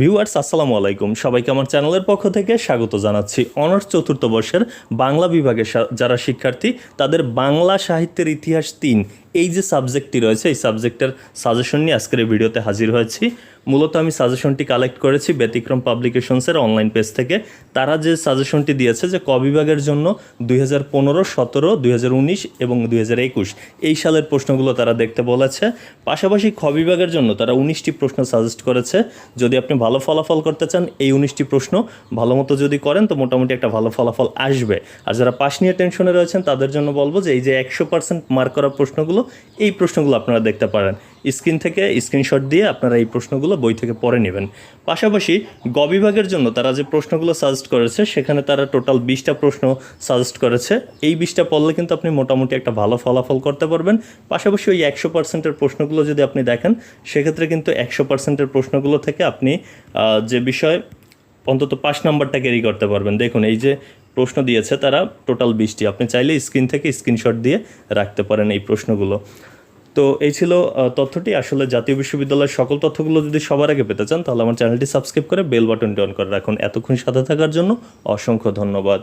Viewers, আসসালামু আলাইকুম। সবাইকে আমার চ্যানেলের পক্ষ থেকে স্বাগত জানাচ্ছি অনার্স চতুর্থ বর্ষের বাংলা বিভাগের যারা শিক্ষার্থী, তাদের বাংলা সাহিত্যের ইতিহাস তিন। এই যে সাবজেক্টটি রয়েছে, এই সাবজেক্টের সাজেশন নিয়ে আজকের এই ভিডিওতে হাজির হয়েছি। মূলত আমি সাজেশনটি কালেক্ট করেছি ব্যতিক্রম পাবলিকেশনসের অনলাইন পেজ থেকে। তারা যে সাজেশনটি দিয়েছে যে, ক বিভাগের জন্য দুই হাজার পনেরো, সতেরো এবং দুই হাজার একুশ, এই সালের প্রশ্নগুলো তারা দেখতে বলেছে। পাশাপাশি খ বিভাগের জন্য তারা উনিশটি প্রশ্ন সাজেস্ট করেছে। যদি আপনি ভালো ফলাফল করতে চান, এই উনিশটি প্রশ্ন ভালো মতো যদি করেন, তো মোটামুটি একটা ভালো ফলাফল আসবে। আর যারা পাশ নিয়ে টেনশনে রয়েছেন, তাদের জন্য বলব যে, এই যে একশো পার্সেন্ট মার্ক করা প্রশ্নগুলো এই প্রশ্নগুলো আপনারা দেখতে পারেন। স্ক্রিন থেকে স্ক্রিনশট দিয়ে আপনারা এই প্রশ্নগুলো বই থেকে পড়ে নেবেন। পাশাপাশি গ বিভাগের জন্য তারা যে প্রশ্নগুলো সাজেস্ট করেছে, সেখানে তারা টোটাল বিশটা প্রশ্ন সাজেস্ট করেছে। এই বিশটা পড়লে কিন্তু আপনি মোটামুটি একটা ভালো ফলাফল করতে পারবেন। পাশাপাশি ওই একশো পার্সেন্টের প্রশ্নগুলো যদি আপনি দেখেন, সেক্ষেত্রে কিন্তু একশো পার্সেন্টের প্রশ্নগুলো থেকে আপনি যে বিষয়, অন্তত পাঁচ নাম্বারটা ক্যারি করতে পারবেন। দেখুন, এই যে প্রশ্ন দিয়েছে তারা টোটাল বিশটি আপনি চাইলে স্ক্রিন থেকে স্ক্রিনশট দিয়ে রাখতে পারেন এই প্রশ্নগুলো। তো এই ছিল তথ্যটি। আসলে জাতীয় বিশ্ববিদ্যালয়ের সকল তথ্যগুলো যদি সবার আগে পেতে চান, তাহলে আমার চ্যানেলটি সাবস্ক্রাইব করে বেল বাটনটি অন করে রাখুন। এতক্ষণ সাথে থাকার জন্য অসংখ্য ধন্যবাদ।